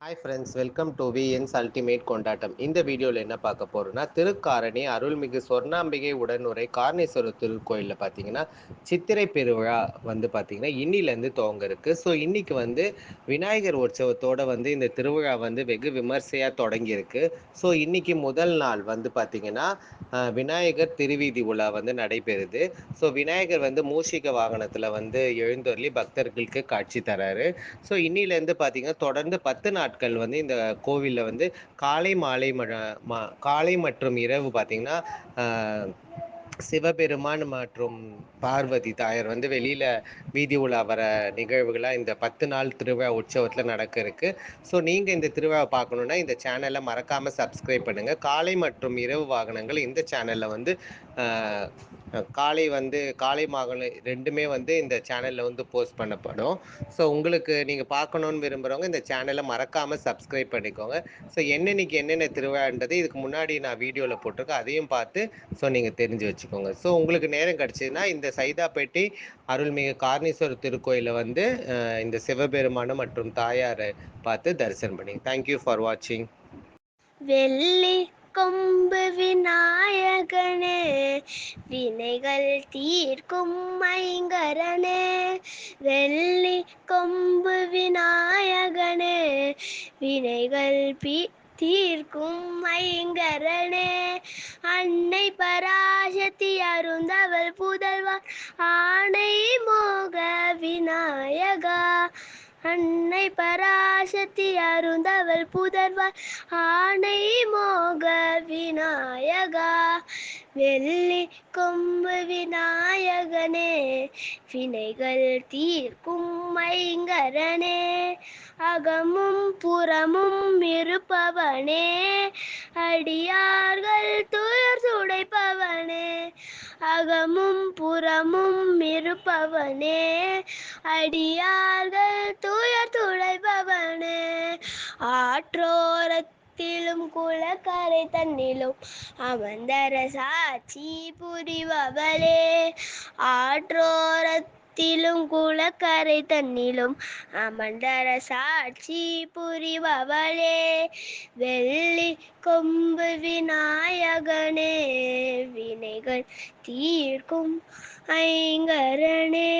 Hi friends welcome to VN's ultimate கொண்டாட்டம் இந்த வீடியோவில் என்ன பார்க்க போகிறோம்னா திருக்காரணி அருள்மிகு சொர்ணாம்பிகை உடனுரை காரணேஸ்வரர் திருக்கோயிலில் பார்த்தீங்கன்னா சித்திரை பெருவிழா வந்து பார்த்தீங்கன்னா இன்னிலேருந்து துவங்க இருக்கு ஸோ இன்னைக்கு வந்து விநாயகர் உற்சவத்தோட வந்து இந்த திருவிழா வந்து வெகு விமர்சையாக தொடங்கியிருக்கு. ஸோ இன்னைக்கு முதல் நாள் வந்து பார்த்தீங்கன்னா விநாயகர் திருவீதி உலா வந்து நடைபெறுது. ஸோ விநாயகர் வந்து மூஷிக வாகனத்தில் வந்து எழுந்தொருளி பக்தர்களுக்கு காட்சி தராரு. ஸோ இன்னிலேருந்து பார்த்தீங்கன்னா தொடர்ந்து பத்து நாள் நாட்கள் வந்து இந்த கோவிலில் வந்து காலை மாலை ம- காலை மற்றும் இரவு பார்த்திங்கன்னா ஆஹ், சிவபெருமான் மற்றும் பார்வதி தாயார் வந்து வெளியில் வீதி உலா வர நிகழ்வுகளாக இந்த பத்து நாள் திருவிழா உற்சவத்தில் நடக்க இருக்கு. ஸோ நீங்கள் இந்த திருவிழாவை பார்க்கணுன்னா இந்த சேனலை மறக்காமல் சப்ஸ்கிரைப் பண்ணுங்கள் காலை மற்றும் இரவு வாகனங்கள் இந்த சேனலில் வந்து காலை வந்து காலை வாகனம் ரெண்டுமே வந்து இந்த சேனலில் வந்து போஸ்ட் பண்ணப்படும். ஸோ உங்களுக்கு நீங்கள் பார்க்கணுன்னு விரும்புகிறவங்க இந்த சேனலை மறக்காமல் சப்ஸ்கிரைப் பண்ணிக்கோங்க. ஸோ என்னென்னைக்கு என்னென்ன திருவிழான்றது இதுக்கு முன்னாடி நான் வீடியோவில் போட்டிருக்கேன் அதையும் பார்த்து ஸோ நீங்கள் தெரிஞ்சு வச்சுக்கோங்க. ஸோ உங்களுக்கு நேரம் கிடச்சிதுன்னா இந்த சைதாப்பேட்டை அருள்மிகு கார்ணீஸ்வரர் திருக்கோயிலில் வந்து இந்த சிவபெருமானை மற்றும் தாயாரை பார்த்து தரிசனம் பண்ணி தேங்க்யூ ஃபார் வாட்சிங் வெள்ளி கொம்பு விநாயகனே வினைகள் தீர்க்கும் ஐங்கரனே வெள்ளி கொம்பு விநாயகனே வினைகள் பி தீர்க்கும் ஐங்கரனே. அன்னை பராசக்தி அருந்தவள் புதல்வா. ஆணை மோக விநாயகா. அன்னை பராசக்தி அருந்தவள் புதல்வா. ஆணை மோக விநாயகா. வெள்ளி கொம்பு விநாயகனே. வினைகள் தீர்க்கும் மைங்கரனே அகமும் புறமும் இருப்பவனே. அடியார்கள் துயர் துடைப்பவனே. அகமும் புறமும் இருப்பவனே. அடியார்கள் துயர் துடைப்பவனே. ஆற்றோரத்திலும் குளக்கரை தன்னிலும் அமர்ந்தர சாட்சி புரிபவளே. ஆற்றோரத் குளத்திலும் குளக்கரை தண்ணிலும் அமர்ந்தர சாட்சி புரிபவளே. வெள்ளி கொம்பு விநாயகனே வினைகள் தீர்க்கும் ஐங்கரனே.